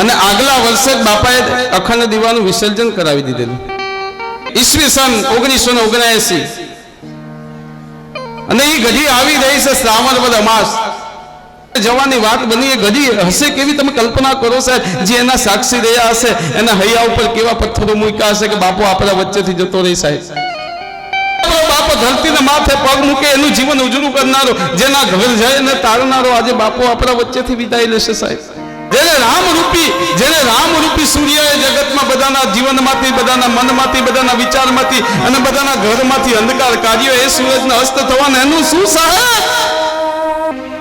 અને આગલા વર્ષે બાપાએ અખંડ દીવાનું વિસર્જન કરાવી દીધેલું. ઈસવીસન ઓગણીસો ને ઓગણએસી. અને એ ઘડી આવી રહી છે શ્રાવણ વદ અમાસ. જવાની વાત બની, એ ઘડી હશે કેવી તમે કલ્પના કરો સાહેબ? જે એના સાક્ષી રહ્યા હશે, એના હૈયા ઉપર કેવા પથ્થરો મૂક્યા હશે કે બાપુ આપણા વચ્ચેથી જતો રહી સાહેબ? બાપો ધરતીના માથે પગ મૂકે, એનું જીવન ઉજળું કરનારો, જેના ઘર જાય ને તારનારો આજે બાપુ આપણા વચ્ચેથી વિદાય લેશે સાહેબ. જેને રામ રૂપી જેને રામ રૂપી સૂર્યએ જગતમાં બધાના જીવનમાંથી, બધાના મનમાંથી, બધાના વિચારમાંથી અને બધાના ઘરમાંથી અંધકાર કાઢ્યો, એ સૂરજને અસ્ત થવાના. એનું શું સાહેબ?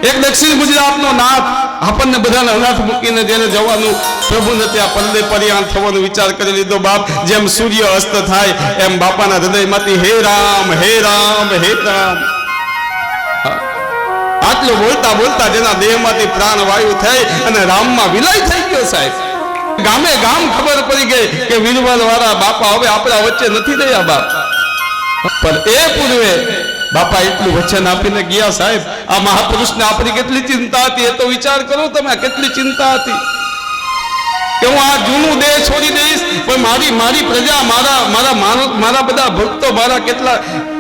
એક દક્ષિણ ગુજરાતનો નાથ આપણને બધાને અનાથ મૂકીને જેને જવાનું પ્રભુને ત્યાં પલ્લે પરિયાણ થવાનો વિચાર કરી લીધો બાપ. જેમ સૂર્ય અસ્ત થાય, એમ બાપાના હૃદયમાંથી હે રામ હે રામ હે રામ. આટલું બોલતા બોલતા જેના દેહમાંથી પ્રાણ વાયુ થઈ અને રામમાં વિલય થઈ ગયો સાહેબ. ગામે ગામ ખબર પડી ગઈ કે વિરવલ વાળા બાપા હવે આપણા વચ્ચે નથી રહ્યા બાપ. પણ એ પૂર્વે બાપા એટલું વચન આપીને ગયા સાહેબ. આ મહાપુરુષને આપણી કેટલી ચિંતા હતી એ તો વિચાર કરો તમે કેટલી ચિંતા હતી. કે હું આ જૂનું દેહ છોડી દઈશ, પણ મારી મારી પ્રજા, મારા મારા મારા બધા ભક્તો, મારા કેટલા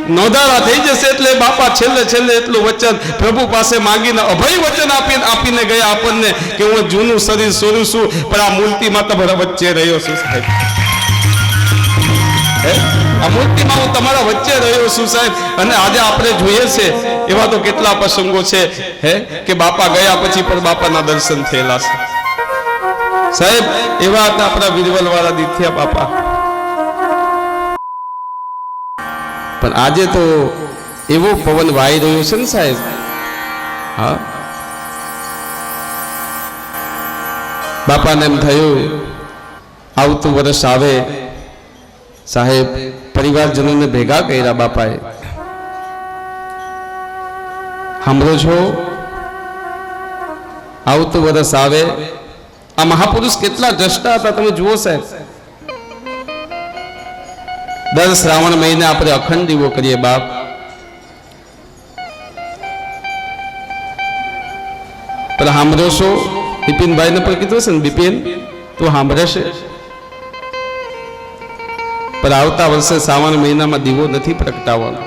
નોંધારા થઈ જશે એટલે બાપા છેલ્લે છેલ્લે એટલું વચન પ્રભુ પાસે માંગીને અભય વચન આપીને આપીને ગયા આપણને કે હું જૂનું શરીર છોડું છું, પણ આ મૂર્તિમાં તમારા વચ્ચે રહ્યો છું સાહેબ? આ મૂર્તિમાં હું તમારા વચ્ચે રહ્યો છું સાહેબ. અને આજે આપણે જોઈએ છે, એવા તો કેટલા પ્રસંગો છે, હે? કે બાપા ગયા પછી પણ બાપાના દર્શન થયેલા છે. સાહેબ, એવા આપણા વિરવલવાળા દીથિયા બાપા. પણ આજે તો એવો પવન વાઈ રહ્યો છે ને સાહેબ. હા. બાપાને એમ થયું, આવતું વર્ષ આવે, સાહેબ, પરિવારજનોને ભેગા કર્યા બાપાએ. સાંભળો છો? આવતું વર્ષ આવે, આ મહાપુરુષ કેટલા દ્રષ્ટા હતા તમે જુઓ સાહેબ. દર શ્રાવણ મહિને આપણે અખંડ દીવો કરીએ બાપ. પણ સાંભળ્યો છો બિપિનભાઈને પણ કીધું છે ને, બિપિન, તું સાંભળશે. પણ આવતા વર્ષે શ્રાવણ મહિનામાં દીવો નથી પ્રગટાવવાનો.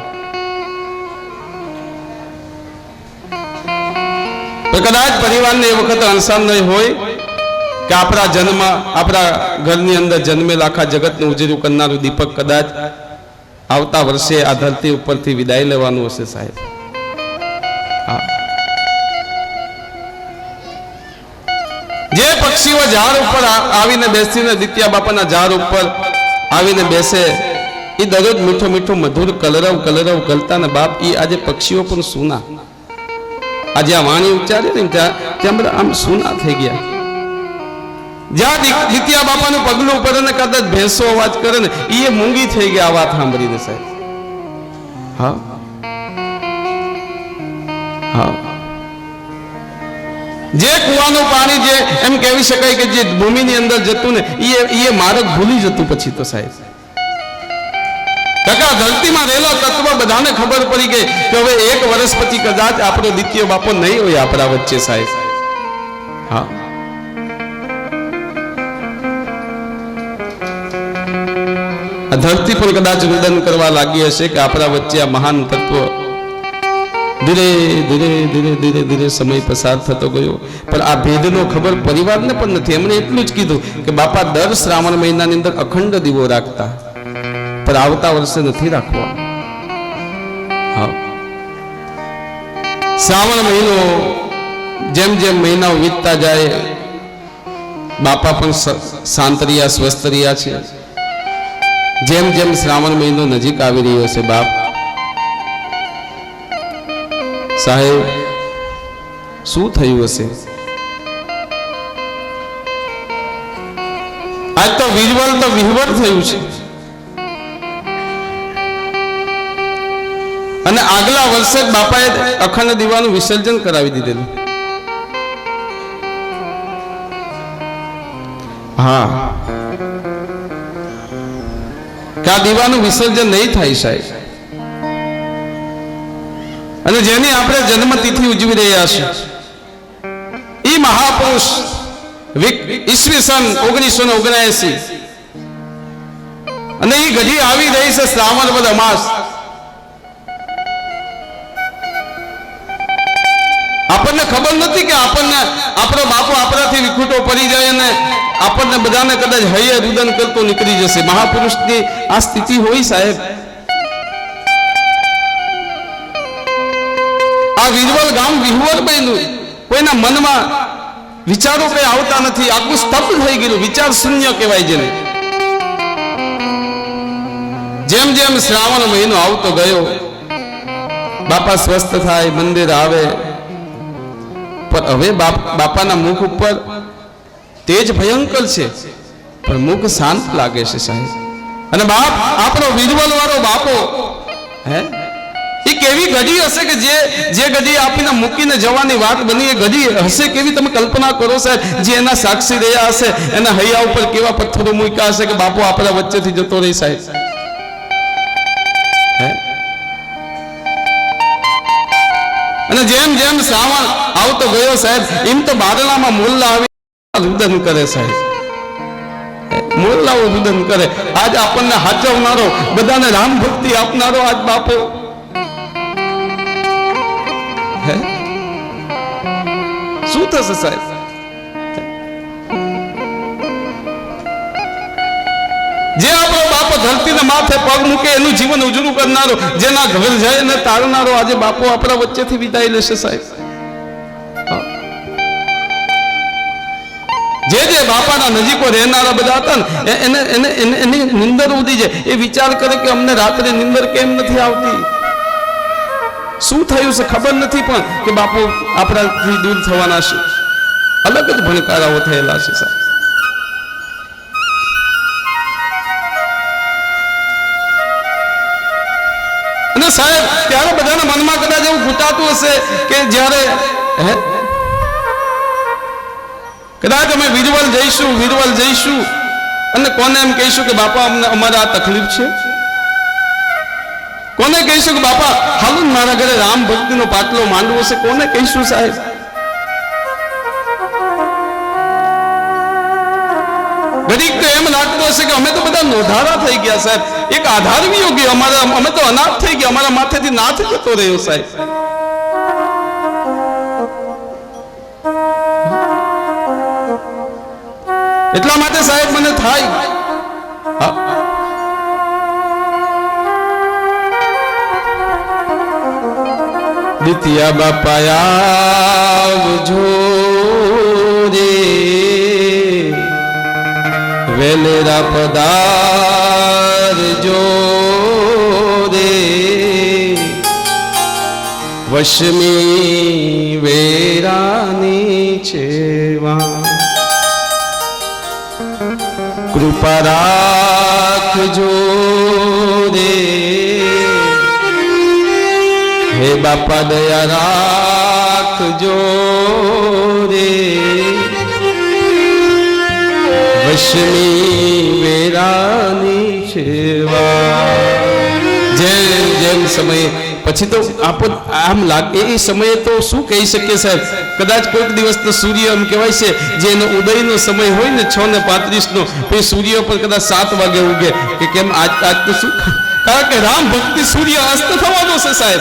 કદાચ પરિવારને એ વખત અણસાન નહીં હોય કે આપણા જન્મ આપણા ઘરની અંદર જન્મેલ આખા જગતને ઉજેરું કરનારું દીપક કદાચ આવતા વર્ષે આ ધરતી ઉપરથી વિદાય લેવાનું હશે સાહેબ. જે પક્ષીઓ ઝાડ ઉપર આવીને બેસીને દિત્યા બાપાના ઝાડ ઉપર આવીને બેસે એ દરરોજ મીઠો મીઠો મધુર કલરવ કલરવ ગલતા ને બાપ એ આજે પક્ષીઓ પણ સુના. આજે આ વાણી ઉચ્ચારે ને ત્યાં ત્યાં આમ સુના થઈ ગયા. જ્યાં જીત્યા બાપાનું પગલું ઉપર ને કદાચ ભેંસો અવાજ કરે ને એ મૂંગી થઈ ગયા વાત સાંભળીને સાહેબ. હા? હા. જે કુવાનું પાણી જે એમ કહેવી શકાય કે જે ભૂમિની અંદર જતું ને એ એ માર્ગ ભૂલી જતું પછી તો સાહેબ. કાકા, ધરતીમાં રહેલા તત્વ બધાને ખબર પડી ગઈ કે હવે એક વર્ષ પછી કદાચ આપણો દ્વિતીય બાપો નહીં હોય આપણા વચ્ચે સાહેબ. હા? ધરતી પણ કદાચ રુદન કરવા લાગી હશે કે આપણા વચ્ચે આ મહાન તત્વ ધીરે ધીરે ધીરે ધીરે ધીરે સમય પસાર થતો ગયો. પણ આ ભેદનો ખબર પરિવારને પણ નથી. એમણે એટલું જ કીધું કે બાપા દર શ્રાવણ મહિનાની અંદર અખંડ દીવો રાખતા. પણ આવતા વર્ષે નથી રાખવા. શ્રાવણ મહિનો જેમ જેમ મહિનાઓ વીતતા જાય, બાપા પણ શાંત રહ્યા, સ્વસ્થ રહ્યા છે. જેમ જેમ શ્રાવણ મહિનો નજીક આવી રહ્યો છે બાપ. સાહેબ, શું થયું હશે? આજ તો વિરવલ તો વિહવર થયું છે. અને આગલા વર્ષે બાપાએ અખંડ દીવાનું વિસર્જન કરાવી દીધેલું. હા. આ દીવાનું વિસર્જન નહીં થાય સાહેબ. અને જેની આપણે જન્મતિથિ ઉજવી રહ્યા છીએ. એ મહાપુરુષ ઈસવીસન ઓગણીસો ને ઓગણસી અને એ ઘડી આવી રહી છે શ્રાવણ વદ અમાસ. આપણને ખબર નથી કે આપણને, આપણો બાપુ આપણાથી વિખૂટો પડી જાય અને આપણને બધાને કદાચ હૈયે રુદન કરતો નીકળી જશે. મહાપુરુષની આ સ્થિતિ હોય સાહેબ. આ વિરવલ ગામ વિહવલ બન્યું. કોઈના મનમાં વિચારો કઈ આવતા નથી. આખું સ્તબ્ધ થઈ ગયું. વિચાર શૂન્ય કહેવાય જેને. જેમ જેમ શ્રાવણ મહિનો આવતો ગયો, બાપા સ્વસ્થ થાય, મંદિર આવે. પણ હવે બાપ- બાપાના મુખ ઉપર તેજ ભયંકર છે. પણ મુખ શાંત લાગે છે સાહેબ. અને બાપ, આપણો વિરવલ વાળો બાપો, હે? એ કેવી ઘડી હશે કે જે જે ઘડી આપીને મૂકીને જવાની વાત બની, એ ઘડી હશે કેવી તમે કલ્પના કરો સાહેબ? જે એના સાક્ષી રહ્યા હશે, એના હૈયા ઉપર કેવા પથ્થરો મૂક્યા હશે કે બાપુ આપણા વચ્ચેથી જતો રહી સાહેબ? અને જેમ જેમ શ્રાવણ આવતો ગયો સાહેબ, એમ તો બારણામાં મૂલ આવી રુદન કરે સાહેબ. મોલ્લાઓ રુદન કરે. આજ આપણને હાચવનારો, બધાને રામ ભક્તિ આપનારો આજ બાપો. શું થશે સાહેબ? જે આપણો બાપો ધરતીને માથે પગ મૂકે, એનું જીવન ઉજળું કરનારો, જેના ઘર જાય ને તારનારો આજે બાપો આપણા વચ્ચેથી વિદાય લેશે સાહેબ. જે જે બાપાના નજીકો રહેનારા બધા હતા ને એને એને એને નિંદર ઉડી જાય એ વિચાર કરે કે અમને રાત્રે નિંદર કેમ નથી આવતી? શું થયું છે ખબર નથી પણ કે બાપુ આપણાથી દૂર થવાના છે. અલગ જ ભણકારાઓ થયેલા છે સાહેબ. અને સાહેબ, ત્યારે બધાના મનમાં કદાચ એવું ઘૂંટાતું હશે કે જ્યારે કદાચ અમે વિરવલ જઈશું વિરવલ જઈશું. અને કોને એમ કહીશું કે બાપા, અમને અમારે આ તકલીફ છે? કોને કહીશું કે બાપા, હાલો મારા ઘરે રામ ભક્તિનો પાટલો માંડવો છે, કોને કહીશું સાહેબ? ઘડીક તો એમ લાગતું હશે કે અમે તો બધા નોધારા થઈ ગયા, સાહેબ. એક આધાર યોગ્ય અમારા, અમે તો અનાથ થઈ ગયા, અમારા માથેથી નાથ જતો રહ્યો, સાહેબ. એટલા માટે સાહેબ મને થાય. દ્વિતીયા બાપાયા જો રે વેલેરા પદારજો રે વશમી વેરાની છેવા કૃપા રાખજો રે. હે બાપા દયા રાખજો રે. વશની વેરાની સેવા. જેમ જેમ સમય પછી તો આપ આમ લાગે. એ સમયે તો શું કહી શકીએ સાહેબ? કદાચ કોઈક દિવસ તો સૂર્ય એમ કહેવાય છે જે એનો ઉદયનો સમય હોય ને છ ને પાંત્રીસનો એ સૂર્ય પર કદાચ સાત વાગે ઉગે. કે કેમ આજ આજ તો શું? કારણ કે રામ ભક્તિ સૂર્ય અસ્ત થવાનો છે સાહેબ.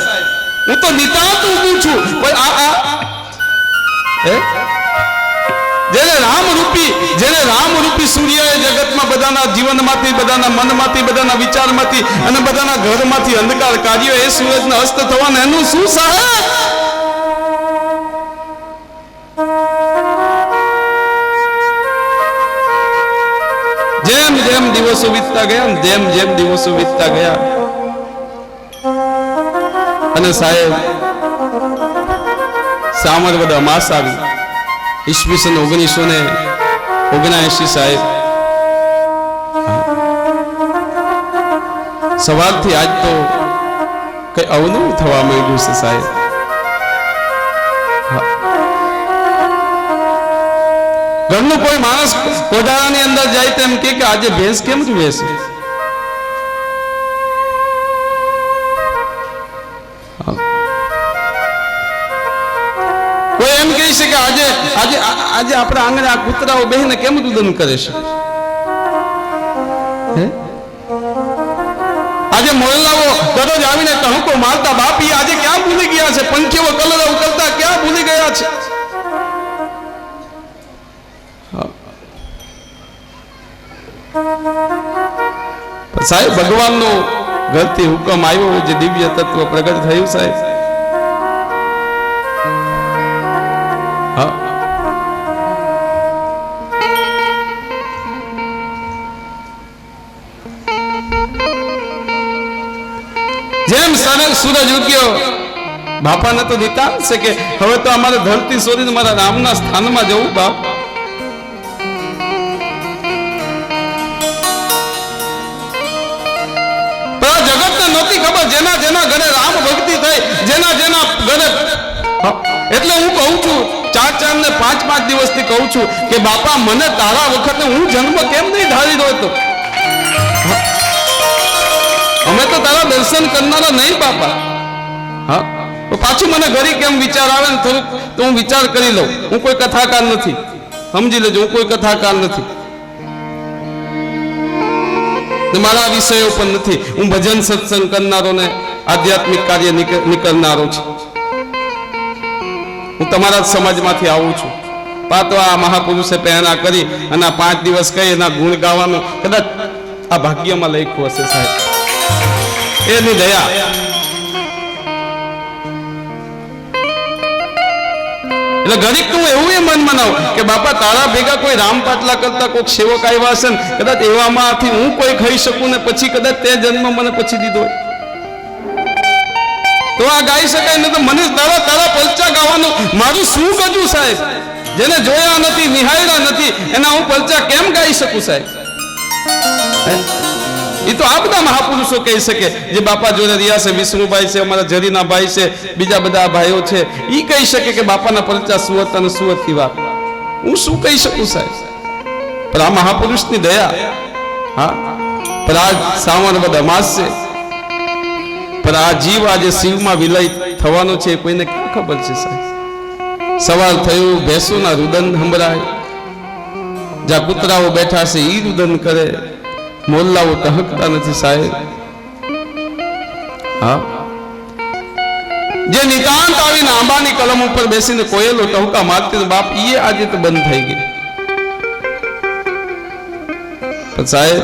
હું તો નિતાંત ઉભું છું. પણ આ આ હે? જેને રામ રૂપી જેને રામ રૂપી સૂર્યએ જગતમાં બધાના જીવનમાંથી, બધાના મનમાંથી, બધાના વિચારમાંથી અને બધાના ઘરમાંથી અંધકાર કાઢ્યો, એ સૂરજને અસ્ત થવાને. એનું શું સાહેબ? જેમ જેમ દિવસો વીતતા ગયા જેમ જેમ દિવસો વીતતા ગયા. અને સાહેબ, સામરવદ અમાસ આવી. ઈસવીસન ઓગણીસો ને ઓગણએંશી સાહેબ. સવારથી આજ તો કઈ અવનવું થવા માંડ્યું છે સાહેબ. ઘરનું કોઈ માણસ કોઠારાની અંદર જાય તેમ કે આજે ભેંસ કેમ જ છે? આજે આપણા આંગણે આ કૂતરાઓ બહેને કેમ રુદન કરે છે? આજે મોલ્લાઓ દરરોજ આવીને ટહુકો મારતા બાપી આજે ક્યાં ભૂલી ગયા છે? પંખીઓ કલર કરતા ક્યાં ભૂલી ગયા છે? સાહેબ, ભગવાનનો ઘરથી હુકમ આવ્યો જે દિવ્ય તત્વ પ્રગટ થયું સાહેબ. હા. સર- સૂરજ ઉગ્યો. બાપાને તો નિતાન છે કે હવે તો અમારે ધરતી શોધીને મારા રામના સ્થાનમાં જવું, બાપ. ખબર જેના જેના ઘરે રામ ભક્તિ થઈ, જેના જેના ઘરે એટલે હું કહું છું, ચાર ચાર ને પાંચ પાંચ દિવસથી કહું છું કે બાપા, મને તારા વખતે હું જન્મ કેમ નહીં ધારી દો અમે તો તારા દર્શન કરનારા નહીં બાપા. હા? તો પાછું મને ઘરે કેમ વિચાર આવે ને થોડુંક? તો હું વિચાર કરી લઉં. હું કોઈ કથાકાર નથી. સમજી લેજો, હું કોઈ કથાકાર નથી. મારા વિષયો પણ નથી. હું ભજન સત્સંગ કરનારો ને આધ્યાત્મિક કાર્ય નીક- નીકળનારો છું. હું તમારા સમાજમાંથી આવું છું. પા તો આ મહાપુરુષે પ્રેરણા કરી અને પાંચ દિવસ કહી એના ગુણ ગાવાનું. કદાચ આ ભાગ્યમાં લખ્યું હશે સાહેબ. એની દયા. એટલે ઘડીક તું એવું એ મન મનાવ કે બાપા, તારા ભેગા કોઈ રામ પાટલા કરતા કોઈક સેવક આવ્યા હશે ને, કદાચ એવામાંથી હું કોઈ ખાઈ શકું ને પછી કદાચ તે જન્મ મને પછી દીધો તો આ ગાઈ શકાય ને તો મને તારા તારા પલચા ગાવાનું, મારું શું ગજું સાહેબ? જેને જોયા નથી નિહાળ્યા નથી, એના હું પલચા કેમ ગાઈ શકું સાહેબ? એ તો આ બધા મહાપુરુષો કહી શકે. જે બાપા જોડે રહ્યા છે, વિષ્ણુભાઈ છે, અમારા જરીના ભાઈ છે, બીજા બધા ભાઈઓ છે એ કહી શકે કે બાપાના પરચા શું હતા અને સુવતની વાત હું શું કહી શકું સાહેબ? પણ આ મહાપુરુષની દયા. હા? પણ આ સાવન બધા માસ પણ આ જીવ આજે શિવમાં વિલય થવાનો છે કોઈને ક્યાં ખબર છે સાહેબ? સવાર થયું, ભેંસોના રુદન સંભળાય. જ્યાં કૂતરાઓ બેઠા છે એ રુદન કરે. મોલ્લાઓ ટહકતા નથી સાહેબ. હા? જે નિતાંત આવીને આંબાની કલમ ઉપર બેસીને કોયલો ટહુકા મારતી બાપ એ આજે તો બંધ થઈ ગઈ. પણ સાહેબ,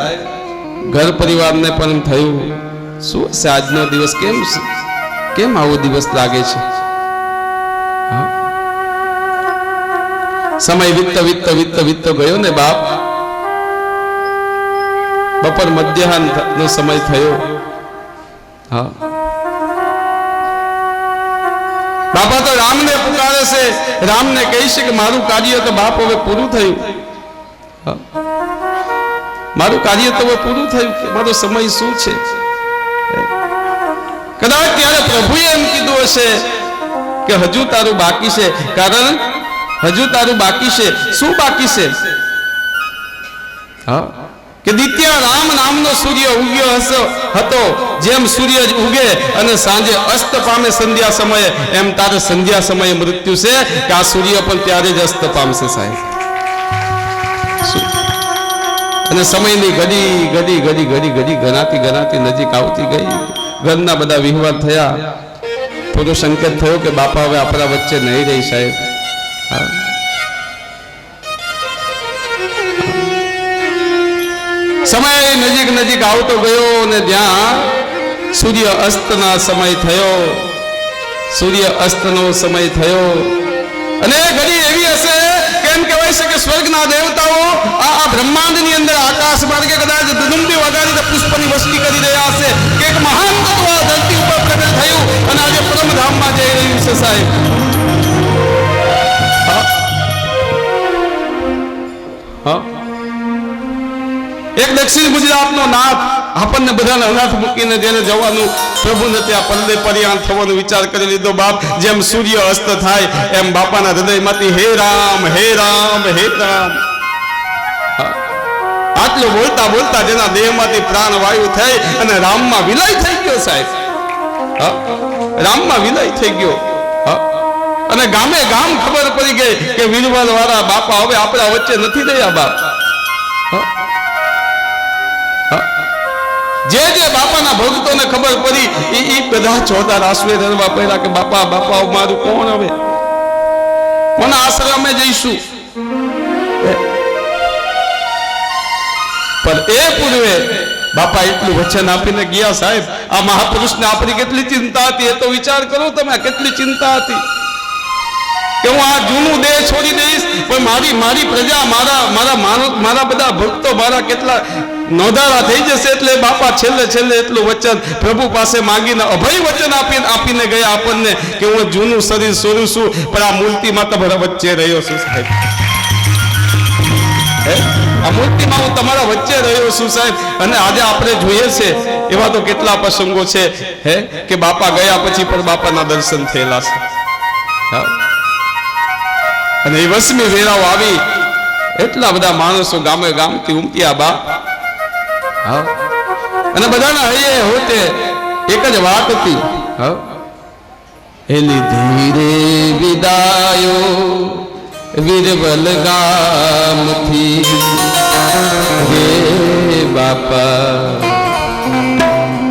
ઘર પરિવારને પણ થયું, શું હશે આજનો દિવસ? કેમ કેમ આવો દિવસ લાગે છે? સમય વિત્ત વિત્ત વિત્ત વિત્ત ગયો ને બાપ? બપોર મધ્યાહન નો સમય થયો. હા. બાપા તો રામને પુકારે છે. રામને કહી છે કે મારું કાર્ય તો બાપ હવે પૂરું થયું. મારું કાર્ય તો હવે પૂરું થયું કે મારો સમય શું છે? કદાચ ત્યારે પ્રભુએ એમ કીધું હશે કે હજુ તારું બાકી છે. કારણ હજુ તારું બાકી છે. શું બાકી છે? હા. કે દિત્ય રામ નામનો સૂર્ય ઉગ્યો હતો. જેમ સૂર્ય ઉગે અને સાંજે અસ્ત પામે સંધ્યા સમયે, એમ તારે સંધ્યા સમયે મૃત્યુ છે કે આ સૂર્ય પણ ત્યારે જ અસ્ત પામશે સાહેબ? અને સમયની ઘડી ઘડી ઘડી ઘડી ઘડી ગણાતી ગણાતી નજીક આવતી ગઈ. ઘરના બધા વિહવાદ થયા. થોડો સંકેત થયો કે બાપા હવે આપણા વચ્ચે નહીં રહી સાહેબ. સમય નજીક નજીક આવતો ગયો અને જ્યાં સૂર્ય અસ્તના સમય થયો. સૂર્ય અસ્તનો સમય થયો. અને ઘડી એવી હશે કેમ કહેવાય છે કે સ્વર્ગના દેવતાઓ આ આ બ્રહ્માંડની અંદર આકાશ માર્ગે કદાચ દુદુંબી વગાડીને પુષ્પની વસ્તી કરી રહ્યા હશે. કે એક મહાન તત્વ ધરતી ઉપર પ્રગટ થયું અને આજે પરમધામમાં જઈ રહ્યું છે સાહેબ. હા. એક દક્ષિણ ગુજરાતનો નાથ આપણને બધાને અનાથ મૂકીને જેને જવાનું પ્રભુને ત્યાં પલ્લે પરિયાણ થવાનો વિચાર કરી લીધો બાપ. જેમ સૂર્ય અસ્ત થાય, એમ બાપાના હૃદયમાંથી હે રામ હે રામ હે રામ. આટલું બોલતા બોલતા જેના દેહમાંથી પ્રાણ વાયુ થઈ અને રામમાં વિલય થઈ ગયો સાહેબ. રામમાં વિલય થઈ ગયો. અને ગામે ગામ ખબર પડી ગઈ કે વીરવાલ વાળા બાપા હવે આપણા વચ્ચે નથી રહ્યા બાપ. જે જે બાપાના ભક્તોને ખબર પડી એ એ બધા જોતા રાસવે રડવા પડ્યા કે, બાપા બાપા મારું કોણ હવે? કોના આશ્રમે જઈશું. પણ એ પૂર્વે બાપા એટલું વચન આપીને ગયા સાહેબ, આ મહાપુરુષને આપણી કેટલી ચિંતા હતી? એ તો વિચાર કરો તમે કેટલી ચિંતા હતી? કે હું આ જૂનું દેહ છોડી દઈશ, પણ મારી મારી પ્રજા મારા મારા મારા બધા ભક્તો, મારા કેટલા નોંધારા થઈ જશે એટલે બાપા છેલ્લે છેલ્લે એટલું વચન પ્રભુ પાસે માંગીને અભય વચન આપીને આપીને ગયા આપણને કે હું જૂનું શરીર છોડું છું, પણ આ મૂર્તિમાં તમારા વચ્ચે રહ્યો છું સાહેબ. આ મૂર્તિમાં હું તમારા વચ્ચે રહ્યો છું સાહેબ. અને આજે આપણે જોઈએ છે, એવા તો કેટલા પ્રસંગો છે, હે? કે બાપા ગયા પછી પણ બાપાના દર્શન થયેલા છે. અને એ વસમી વેરાઓ આવી, એટલા બધા માણસો ગામે ગામથી ઉમટ્યા બા. અને બધાના હૈયે હોતે એક જ વાત હતી. એલી ધીરે વિદાયો વીરબલ ગામથી. હે બાપા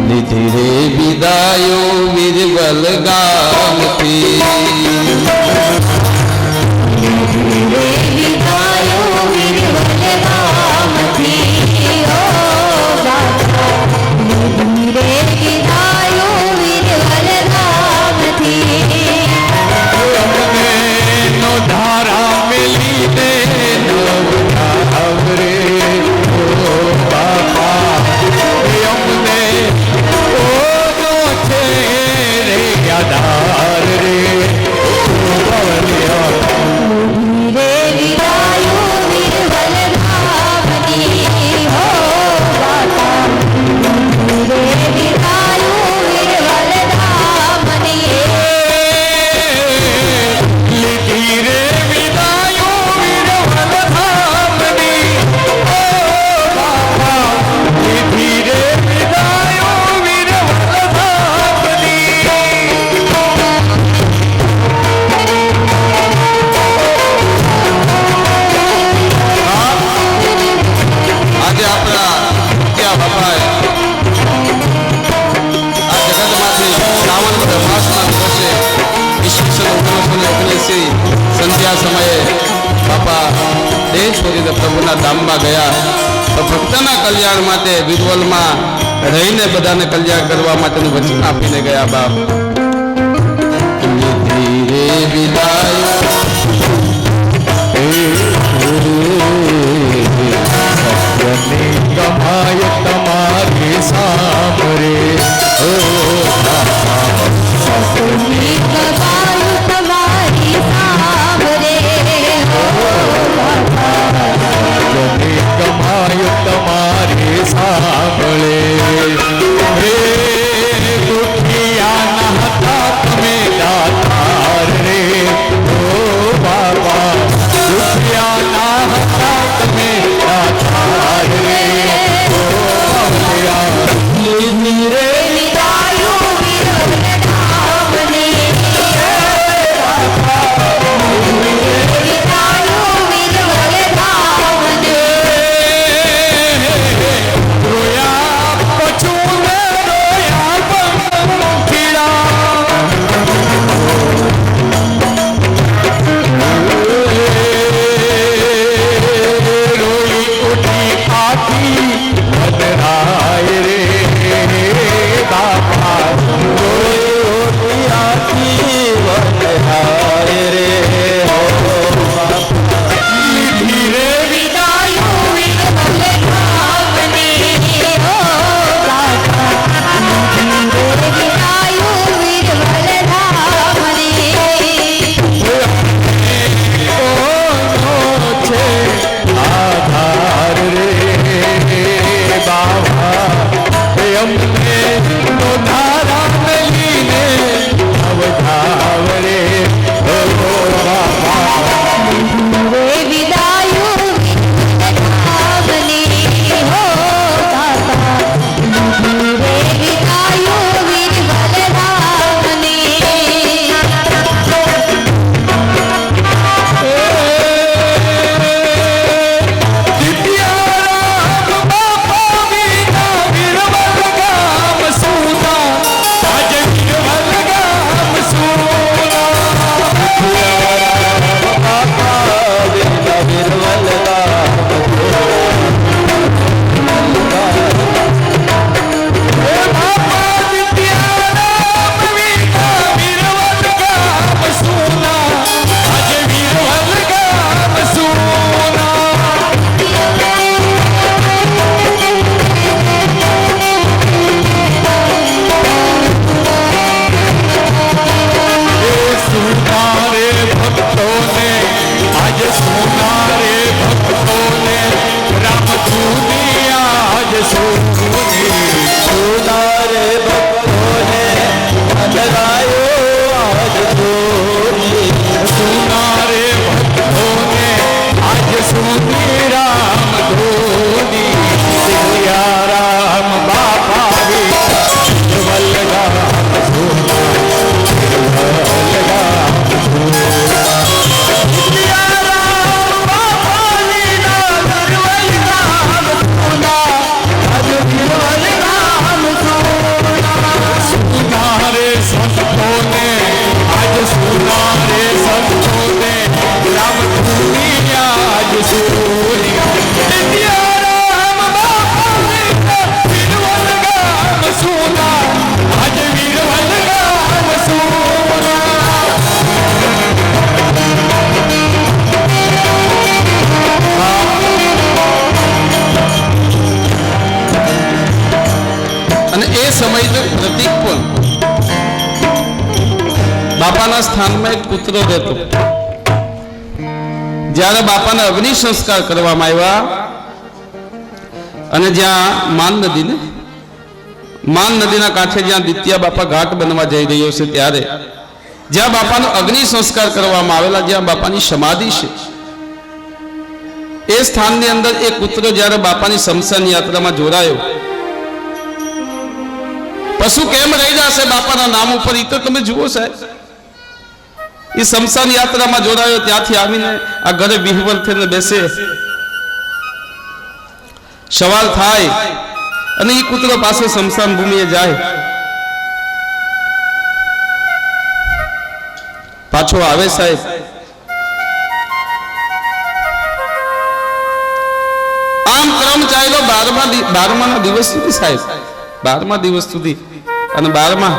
લીધી રે વિદાયો વીરબલ ગામથી. પ્રભુના ધામમાં ગયા. તો ભક્તના કલ્યાણ માટે વિરવલમાં રહીને બધાને કલ્યાણ કરવા માટેનું વચન આપીને ગયા બાપ. કમાય સામરે પુત્ર રહેતો. જ્યારે બાપાને અગ્નિ સંસ્કાર કરવામાં આવ્યા અને જ્યાં માન નદીને માન નદીના કાંઠે જ્યાં દિત્યા બાપા ઘાટ બનવા જઈ રહ્યો છે ત્યારે, જ્યાં બાપાનો અગ્નિ સંસ્કાર કરવામાં આવેલા, જ્યાં બાપાની સમાધિ છે, એ સ્થાનની અંદર એ કૂતરો જ્યારે બાપાની શમશાન યાત્રામાં જોડાયો. પશુ કેમ રહી જશે? બાપાના નામ ઉપર એ તો તમે જુઓ સાહેબ. એ શમશાન યાત્રામાં જોડાયો, ત્યાંથી આવીને આ ઘરે વિહવલ થઈને બેસે. સવાલ થાય અને એ કૂતરો પાસે શમશાન ભૂમિએ જાય. પાછો આવે સાહેબ. આમ ક્રમ ચાલ્યો બારમા બારમા ના દિવસ સુધી સાહેબ. બારમા દિવસ સુધી. અને બારમા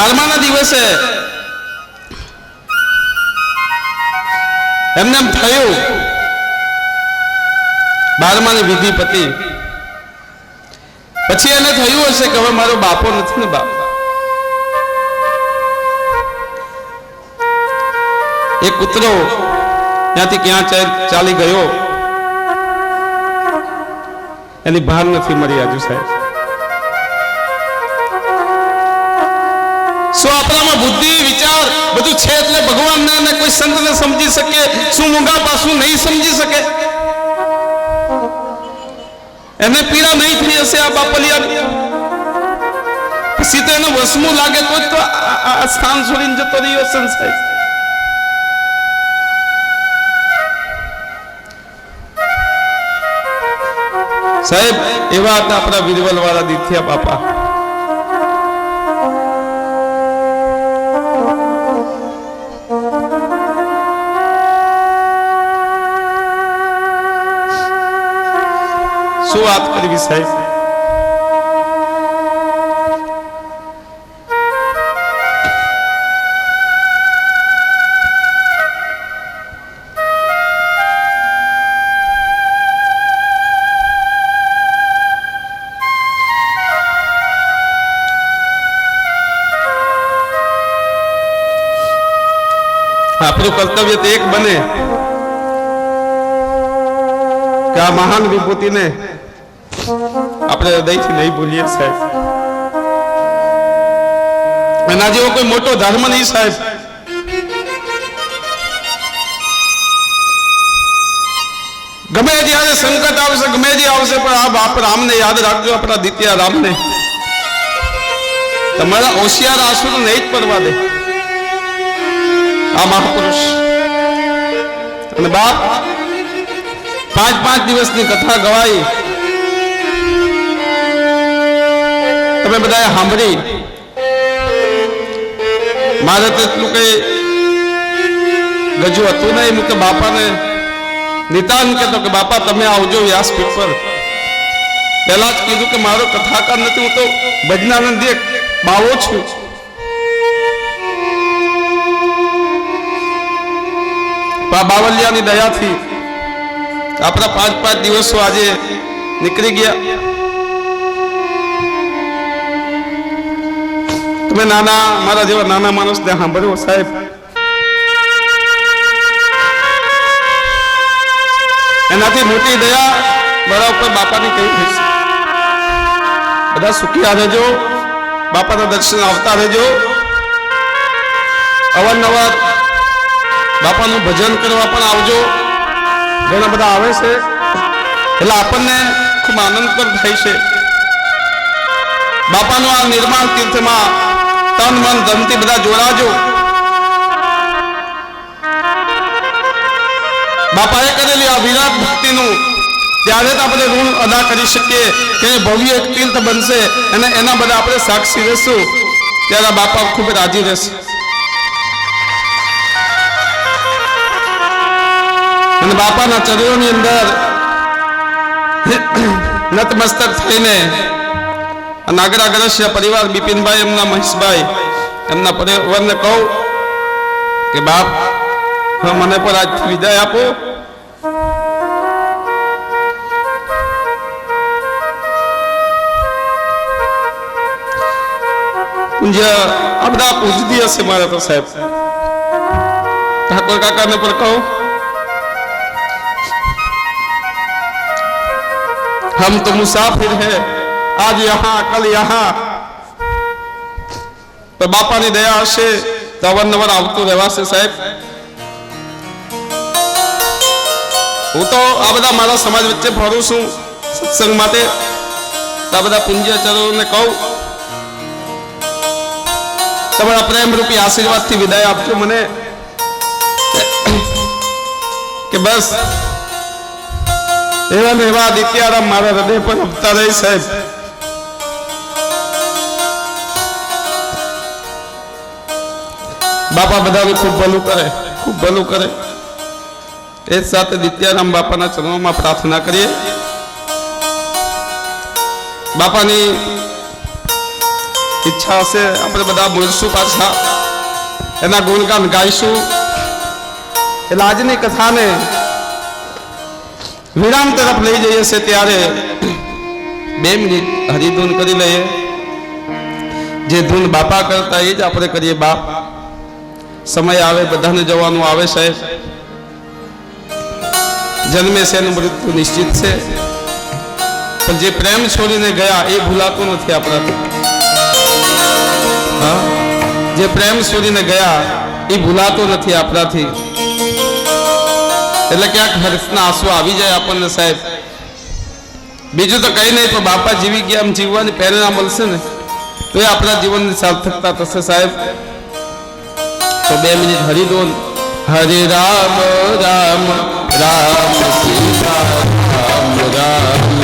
બારમાના દિવસે એમને એમ થયું, બારમાની વિધિ પતિ પછી એને થયું હશે કે હવે મારો બાપો નથી ને બાપ. એ કૂતરો ત્યાંથી ક્યાં ચાલી ગયો. એની ભાન નથી મળી આજુ સાહેબ. શું આપણામાં બુદ્ધિ, વિચાર બધું છે એટલે ભગવાનને અને કોઈ સંતને સમજી શકે, શું મૂંગા પાછું નહીં સમજી શકે? એને પીડા નહીં થઈ હશે આ બાપલિયા? પછી તો એને વસમું લાગે તો તો આ- સ્થાન છોડીને જતો રહ્યો સંસાર સાહેબ. સાહેબ, એવા હતા આપણા વિરવલ વાળા દિથિયા બાપા. શું વાત કરવી સાહેબ આપણું કર્તવ્ય તો એક બને કે આ મહાન વિભૂતિને આપણે હૃદયથી નહીં ભૂલીએ, સાહેબ. એના જેવો કોઈ મોટો ધર્મ નહીં, સાહેબ. ગમે ત્યારે સંકટ આવશે, ગમે જે આવશે, પણ આ બાપ રામને યાદ રાખજો, આપણા દિત્યા રામને. તમારા હોશિયાર આંસુ નહીં જ પડવા દે. આ મહાપુરુષ. અને બાપ, પાંચ પાંચ દિવસની કથા ગવાઈ. તમે બધાએ સાંભળી. મારે તો એટલું કઈ ગજુ હતું નહીં. હું તો બાપાને નિતાન કહેતો કે, બાપા, તમે આવજો વ્યાસપીઠ પર પહેલા જ કીધું કે, મારો કથાકાર નથી, હું તો ભજનાનંદ એક બાવો છું. બાવલિયાની દયાથી આપણા પાંચ પાંચ દિવસો આજે નીકળી ગયા. તમે નાના, મારા જેવા નાના માણસને સાંભળ્યો, સાહેબ? એનાથી મોટી દયા મારા ઉપર બાપાની કઈ થશે? બધા સુખિયા રહેજો. બાપાના દર્શન આવતા રહેજો. અવારનવાર બાપાનું ભજન કરવા પણ આવજો. ઘણા બધા આવે છે. એટલે આપણને ખૂબ આનંદ પણ થાય છે. બાપાનું આ નિર્માણ તીર્થમાં તન મન ધનથી બધા જોડાજો. બાપાએ કરેલી આ વિરાટ ભક્તિનું ત્યારે જ આપણે ઋણ અદા કરી શકીએ કે ભવ્ય એક તીર્થ બનશે અને એના બધા આપણે સાક્ષી રહેશું. ત્યારે બાપા ખૂબ રાજી રહેશે. અને બાપાના ચરણોની અંદર નતમસ્તક થઈને नागराग्रस्य परिवार बिपिन भाई एम महेश भाई एम परिवार ने कहू के बाप मैंने पर आज विदाय आप हम तो मुसाफिर है આજ યહા કલ યહા તો બાપાની દયા હશે તો અવારનવાર આવતું રહેવાશે, સાહેબ. હું તો આ બધા મારા સમાજ વચ્ચે ફરું છું, સત્સંગ માટે. આ બધા પુંજ્યાચરોને કહું, તમારા પ્રેમરૂપી આશીર્વાદથી વિદાય આપજો મને. કે બસ. એવા ને એવા દિત્યારામ મારા હૃદય પર આપતા રહી, સાહેબ. બાપા બધાનું ખૂબ ભલું કરે, ખૂબ ભલું કરે. એ જ સાથે દિત્યારામ બાપાના ચરણોમાં પ્રાર્થના કરીએ. બાપાની ઈચ્છા હશે, આપણે બધા બોલશું પાછા. એના ગુણગાન ગાઈશું. એટલે આજની કથાને વિરામ તરફ લઈ જઈએ છે ત્યારે બે મિનિટ હરિધૂન કરી લઈએ. જે ધૂન બાપા કરતા એ જ આપણે કરીએ બાપ. સમય આવે, બધાને જવાનું આવે સાહેબ. જન્મે છે મૃત્યુ નિશ્ચિત છે. પણ જે પ્રેમ છોડીને ગયા એ ભૂલાતું નથી આપણાથી જે પ્રેમ છોડીને ગયા એ ભૂલાતો નથી આપણાથી એટલે ક્યાંક હર્ષના આંસુ આવી જાય આપણને સાહેબ. બીજું તો કઈ નહીં તો બાપા જીવી ગયા જીવવાની પ્રેરણા મળશે ને. તો એ આપણા જીવનની સાર્થકતા થશે સાહેબ. તો બે મિનિટ હરિદોન હરે રામ રામ રામ સીતા રામ રામ.